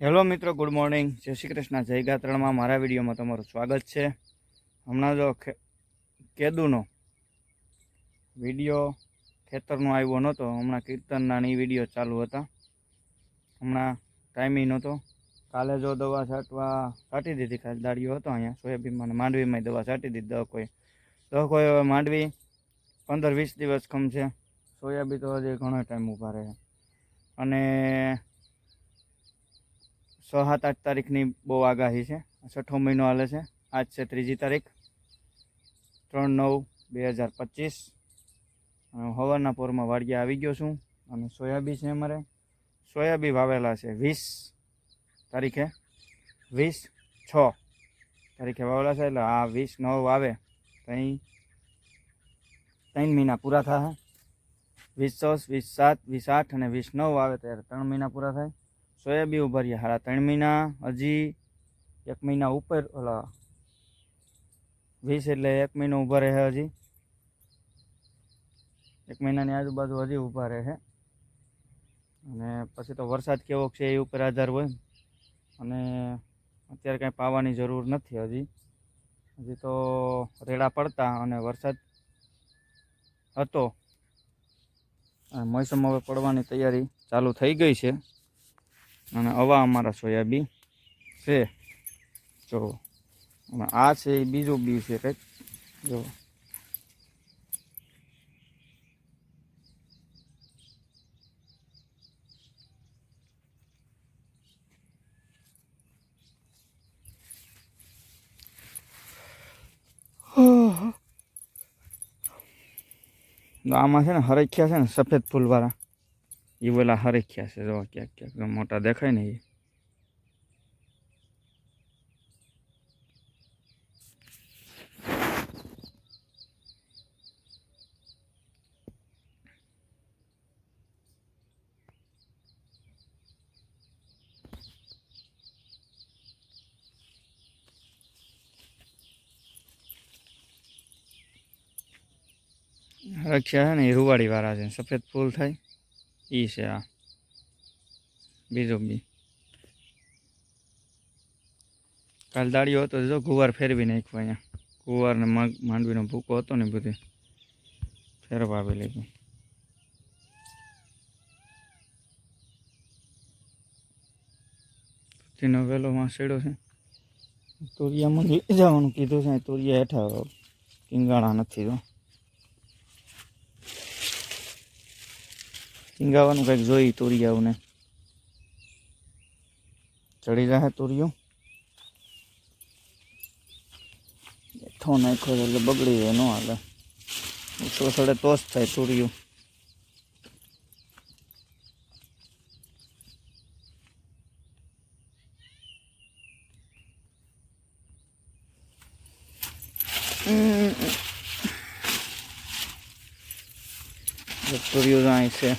Hello મિત્રો, good morning. જય શ્રી કૃષ્ણ. જય ગાત્રણમાં મારા વિડીયોમાં તમારું સ્વાગત છે. હમણાં જો કેદુનો વીડિયો ખેતરનો આવ્યો નહોતો. હમણાં કીર્તનના ને વીડિયો ચાલુ હતા. હમણાં ટાઈમિંગ નહોતો. કાલે જો દવા છાંટવા છાંટી દીધી ખાલી દાડીઓ હતો અહીંયા સોયાબીનમાં માંડવીમાં દવા છાંટી દીધી. દહકોએ દહકોએ હવે માંડવી, પંદર વીસ દિવસ ખમ છે. સોયાબીન તો હજી ઘણો ટાઈમ ઊભા રહે. અને છ સાત આઠ તારીખની બહુ આગાહી છે. છઠ્ઠો મહિનો હાલે છે. આજ છે ત્રીજી તારીખ. ત્રણ નવ બે હજાર પચીસ. હવાના પોરમાં વાડિયા આવી ગયો છું અને સોયાબીન છે અમારે. સોયાબીન વાવેલા છે વીસ તારીખે. વીસ છ તારીખે વાવેલા છે એટલે આ વીસ નવ વાવે. ત્યાં ત્રણ મહિના પૂરા થાય. વીસ છ, વીસ સાત, વીસ આઠ અને વીસ નવ આવે ત્યારે ત્રણ મહિના પૂરા થાય. સોયાબીન ઊભા રહ્યા સાડા ત્રણ મહિના, હજી એક મહિના ઉપર, ઓલા વીસ એટલે એક મહિનો ઊભા રહે હજી. એક મહિનાની આજુબાજુ હજી ઊભા રહે અને પછી તો વરસાદ કેવો છે એ ઉપર આધાર હોય. અને અત્યારે કાંઈ પાવાની જરૂર નથી હજી. હજી તો રેડા પડતા અને વરસાદ હતો. મોસમ હવે પડવાની તૈયારી ચાલુ થઈ ગઈ છે. અને આવા અમારા સોયાબીન છે. જો અને આ છે એ બીજું બી છે કંઈક. જો. આમાં છે ને હરખ્યા છે ને સફેદ ફૂલવાળા. એ પેલા હરખ્યા છે જો ક્યાંક ક્યાંક મોટા દેખાય ને એ હરખ્યા છે ને એ રૂવાડી વાળા છે સફેદ ફૂલ થાય ઈ છે આ બીજો બી. કાલ દાડીઓ હતો, જો ગુવાર ફેરવી નાખ્યો અહીંયા. ગુવાર ને માંડવીનો ભૂકો હતો ને બધે. ફેરવા આવી લીધું તેનો વેલો માસેડો છે. તોરિયામાં જવાનું કીધું છે, તોરિયા હેઠા કિંગાળા નથી તો ટીંગાવાનું કંઈક જોઈ તુરિયાઓને ચડી રહ્યા તુરિયો. થો નાખ્યો એટલે બગડી જાય, ન હાલે. ઓછો સડે તો જ થાય તોરિયું જાય છે.